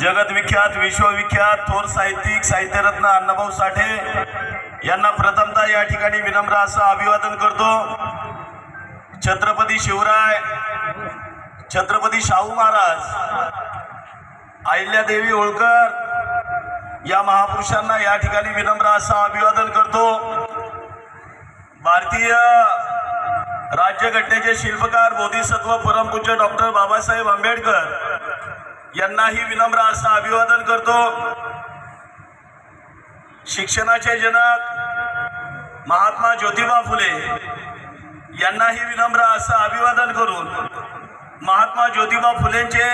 जगद्विख्यात विश्वविख्यात थोर साहित्यिक साहित्यरत्न अण्णाभाऊ साठे यांना प्रथमतः या ठिकाणी विनम्र असं अभिवादन करतो. छत्रपती शिवराय छत्रपती शाहू महाराज अहिल्यादेवी होळकर या महापुरुषांना या ठिकाणी विनम्र असं अभिवादन करतो. भारतीय राज्यघटनेचे शिल्पकार बोधिसत्व परमपूज्य डॉक्टर बाबासाहेब आंबेडकर यांनाही विनम्र असं अभिवादन करतो. शिक्षणाचे जनक महात्मा ज्योतिबा फुले यांनाही विनम्र असं अभिवादन करून महात्मा ज्योतिबा फुलेंचे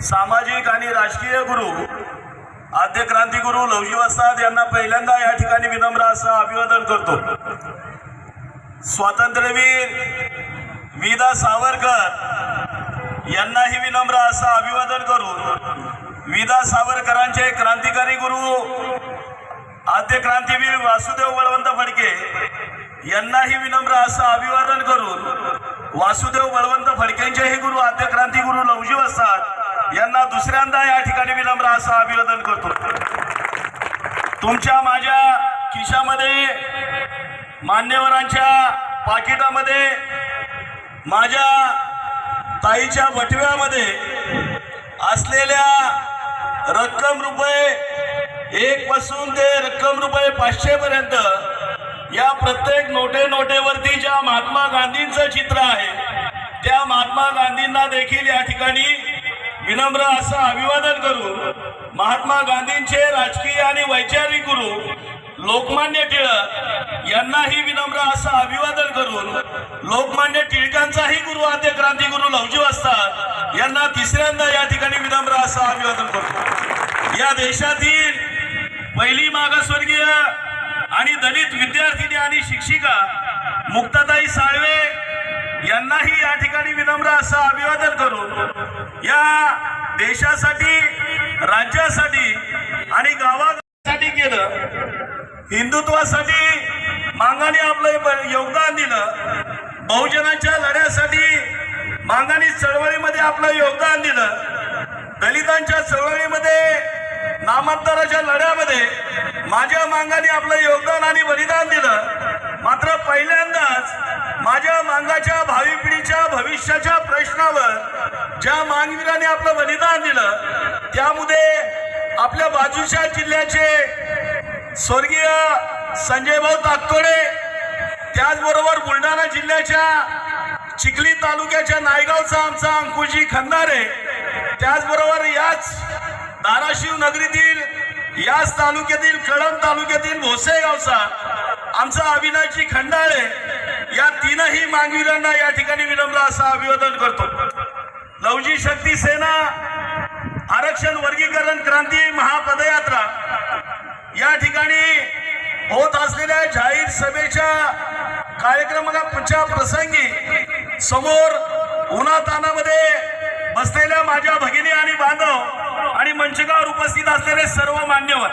सामाजिक आणि राजकीय गुरु आद्य क्रांतिगुरु लवजी वस्ताद यांना पहिल्यांदा या ठिकाणी विनम्र असं अभिवादन करतो. स्वातंत्र्यवीर विदा सावरकर यांनाही विनम्र असं अभिवादन करून विदा सावरकरांचे क्रांतिकारी गुरु आद्य क्रांतीवीर वासुदेव बळवंत फडके यांनाही विनम्र असं अभिवादन करून वासुदेव बळवंत फडकेंचेही गुरु आद्य क्रांती गुरु लवजीव असतात यांना दुसऱ्यांदा या ठिकाणी विनम्र असं अभिवादन करतो. तुमच्या माझ्या खिशामध्ये मान्यवरांच्या पाकिटामध्ये माझ्या ताईच्या बटव्यामध्ये असलेल्या रक्कम रुपये एक पासून ते रक्कम रुपये पाचशे पर्यंत या प्रत्येक नोटे नोटेवरती ज्या महात्मा गांधींचं चित्र आहे त्या महात्मा गांधींना देखील या ठिकाणी विनम्र असं अभिवादन करू महात्मा गांधींचे राजकीय आणि वैचारिक गुरु लोकमान्य टिळक यांनाही विनम्र असं अभिवादन करून लोकमान्य टिळकांचाही गुरु आद्य क्रांती गुरु लवजी असतात यांना तिसऱ्यांदा या ठिकाणी विनम्र असं अभिवादन करतो. या देशातील पहिली मागासवर्गीय आणि दलित विद्यार्थिनी आणि शिक्षिका मुक्ताताई साळवे यांनाही या ठिकाणी विनम्र असं अभिवादन करून या देशासाठी राज्यासाठी आणि गावासाठी केलं. हिंदुत्वासाठी मांगाने आपलं योगदान दिलं. बहुजनाच्या लढ्यासाठी मांगाने चळवळीमध्ये आपलं योगदान दिलं. दलितांच्या चळवळीमध्ये नामांतराच्या लढ्यामध्ये माझ्या मांगाने आपलं योगदान आणि बलिदान दिलं. मात्र पहिल्यांदाच माझ्या मांगाच्या भावी पिढीच्या भविष्याच्या प्रश्नावर ज्या मांगवीराने आपलं बलिदान दिलं त्यामध्ये आपल्या बाजूच्या जिल्ह्याचे स्वर्गीय संजय भाऊ ताकतोडे त्याचबरोबर बुलढाणा जिल्ह्याच्या चिखली तालुक्याच्या नायगावचा आमचा अंकुशी खंदारे त्याचबरोबर याच धाराशिव नगरीतील याच तालुक्यातील कळंब तालुक्यातील भोसेगावचा आमचा अविनाशी खंडाळे या तीनही मागवीरांना या ठिकाणी विनम्र असा अभिवादन करतो. लवजी शक्ती सेना आरक्षण वर्गीकरण क्रांती महापदयात्रा या ठिकाणी होत असलेल्या जाहीर सभेच्या कार्यक्रमाच्या प्रसंगी समोर उन्हातानामध्ये बसलेल्या माझ्या भगिनी आणि बांधव आणि मंचकावर उपस्थित असलेले सर्व मान्यवर.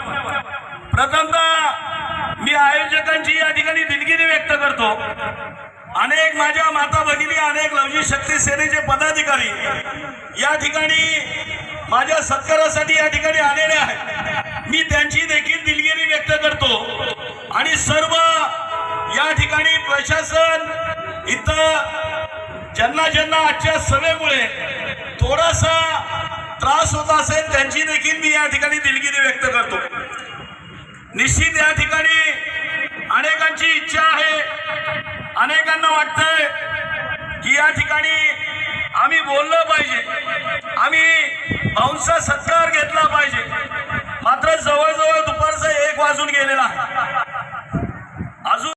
प्रथमतः मी आयोजकांची या ठिकाणी दिलगिरी व्यक्त करतो. अनेक माझ्या माता भगिनी अनेक लवजी शक्ती सेनेचे पदाधिकारी या ठिकाणी माझ्या सत्कारासाठी या ठिकाणी आलेले आहेत. इथं ज्यांना ज्यांना आजच्या सभेमुळे थोडासा त्रास होत असेल त्यांची देखील मी या ठिकाणी दिलगिरी व्यक्त करतो. निश्चित या ठिकाणी अनेकांची इच्छा आहे. अनेकांना वाटतंय की या ठिकाणी आम्ही बोललं पाहिजे. आम्ही भाऊंचा सत्कार